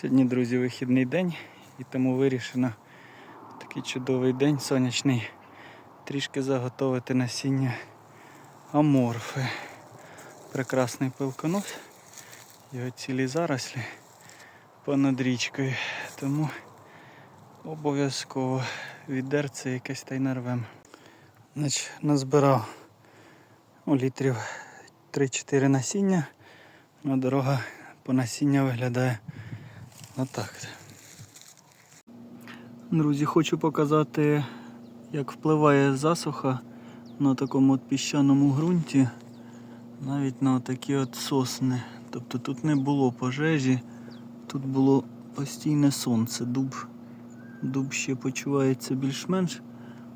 Сьогодні, друзі, вихідний день і тому вирішено в такий чудовий день сонячний трішки заготовити насіння аморфи. Прекрасний пилконос. Його цілі зарослі понад річкою. Тому обов'язково відерце якесь та й нарвем. Значить, назбирав у літрів 3-4 насіння. Ну, дорога по насіння виглядає отак. от. Друзі, хочу показати, як впливає засуха на такому от піщаному ґрунті, навіть на такі от сосни. Тобто тут не було пожежі, тут було постійне сонце. Дуб, дуб ще почувається більш-менш,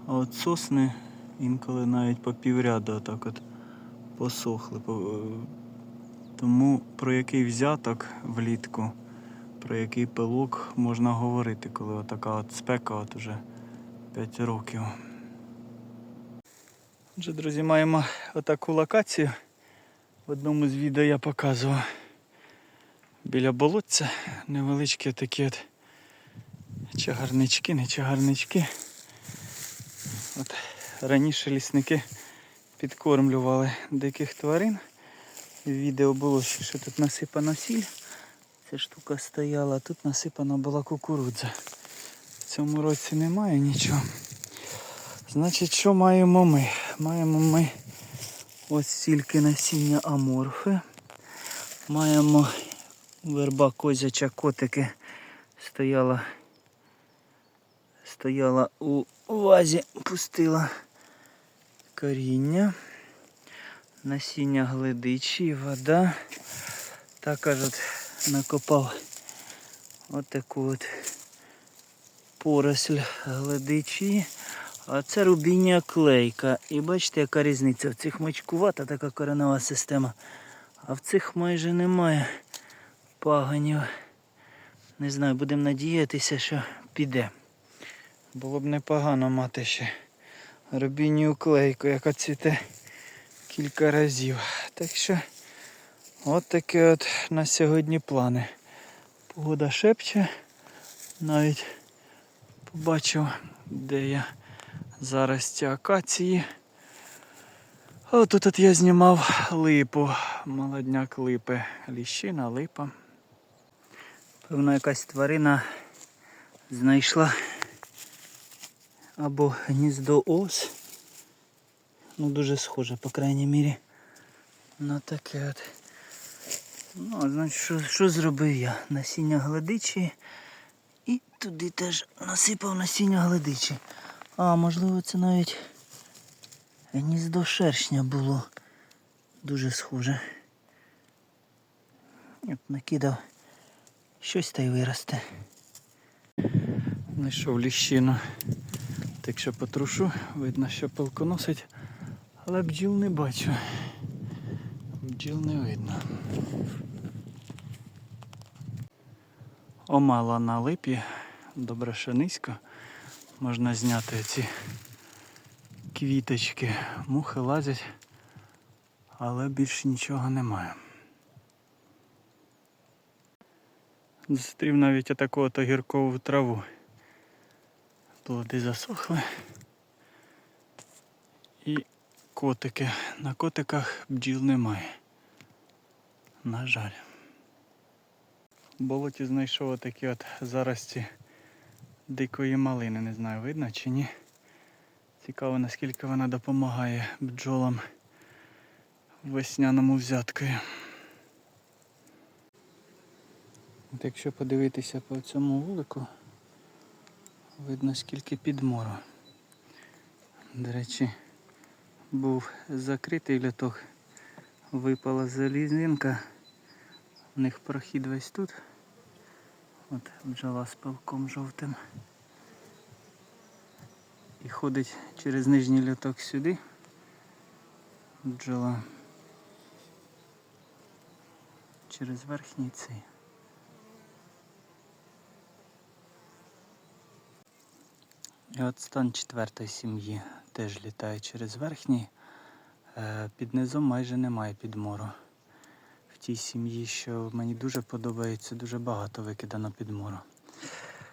а от сосни інколи навіть по півряду отак от посохли. Тому про який взяток влітку, про який пилок можна говорити, коли отака от спека от уже 5 років. Отже, друзі, маємо отаку локацію. В одному з відео я показував біля болотця невеличкі такі от чагарнички, не чагарнички. От раніше лісники підкормлювали диких тварин. Відео було, що тут насипана сіль. Ця штука стояла, тут насипана була кукурудза. В цьому році немає нічого. Значить, що маємо ми? Маємо ми ось стільки насіння аморфи. Маємо верба козяча котики стояла, стояла у вазі, пустила коріння насіння гледичі, вода. Також от накопав отаку от поросль гледичі. А це рубіння клейка. І бачите, яка різниця. В цих мачкувата така коренова система. А в цих майже немає паганів. Не знаю, будемо надіятися, що піде. Було б непогано мати ще рубінію клейку, яка цвіте кілька разів. Так що от такі от на сьогодні плани. Погода шепче. Навіть побачив, де я зараз ці акації. А тут от я знімав липу, молодняк липи, ліщина, липа. Певно, якась тварина знайшла або гніздо ос. Ну, дуже схоже, по крайній мірі, на таке от. Ну, значить, що, що зробив я? Насіння гладичі і туди теж насипав насіння гладичі. А, можливо, це навіть гніздо шершня було. Дуже схоже. От накидав щось та й виросте. Знайшов ліщину. Так що потрушу, видно, що пилку носить, але бджіл не бачу. Бджіл не видно. Омала на липі, добре що низько. Можна зняти ці квіточки. Мухи лазять, але більше нічого немає. Зустрів навіть отаку от огіркову траву. Плоди засохли. І котики. На котиках бджіл немає. На жаль. Болоті знайшов такі от зарості дикої малини. Не знаю, видно чи ні. Цікаво, наскільки вона допомагає бджолам весняному взяткові. От якщо подивитися по цьому вулику, видно скільки підмору. До речі, був закритий ляток, випала залізинка, у них прохід весь тут. От бджола з пилком жовтим. І ходить через нижній ляток сюди. Бджола через верхній цей. І от стан четвертої сім'ї теж літає через верхній. Е, Під низом майже немає підмору. Тій сім'ї, що мені дуже подобається, дуже багато викидано під мору.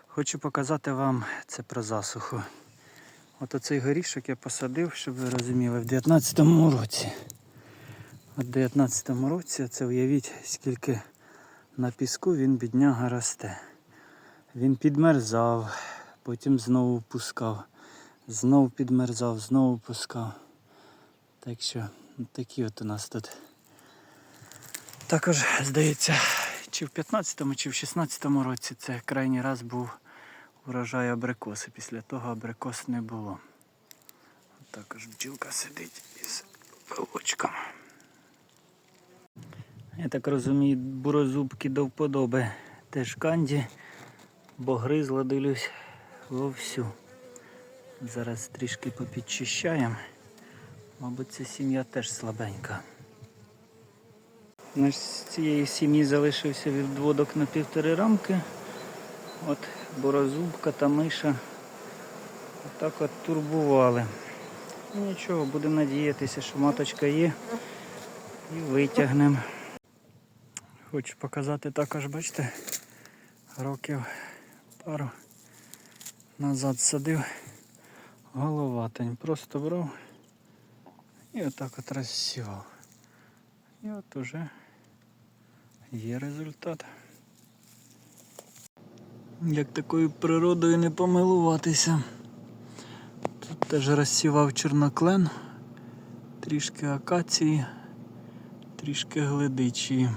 Хочу показати вам це про засуху. От оцей горішок я посадив, щоб ви розуміли, в 19-му році. В 19-му році, це уявіть, скільки на піску він бідняга росте. Він підмерзав, потім знову пускав, знов підмерзав, знову пускав. Так що такі от у нас тут. Також, здається, чи в 15-му, чи в 16-му році це крайній раз був урожай абрикоси. Після того абрикос не було. Також бджілка сидить із пилочком. Я так розумію, бурозубки до вподоби теж канді, бо гризла дивлюсь вовсю. Зараз трішки попідчищаємо. Мабуть, ця сім'я теж слабенька. З цієї сім'ї залишився відводок на півтори рамки. От борозубка та миша отак от турбували. Ну, Нічого, будемо надіятися, що маточка є і витягнемо. Хочу показати також, бачите, років пару назад садив головатень. Просто брав і отак от розсівав. І от уже є результат. Як такою природою не помилуватися. Тут теж розсівав чорноклен, трішки акації, трішки гледичі.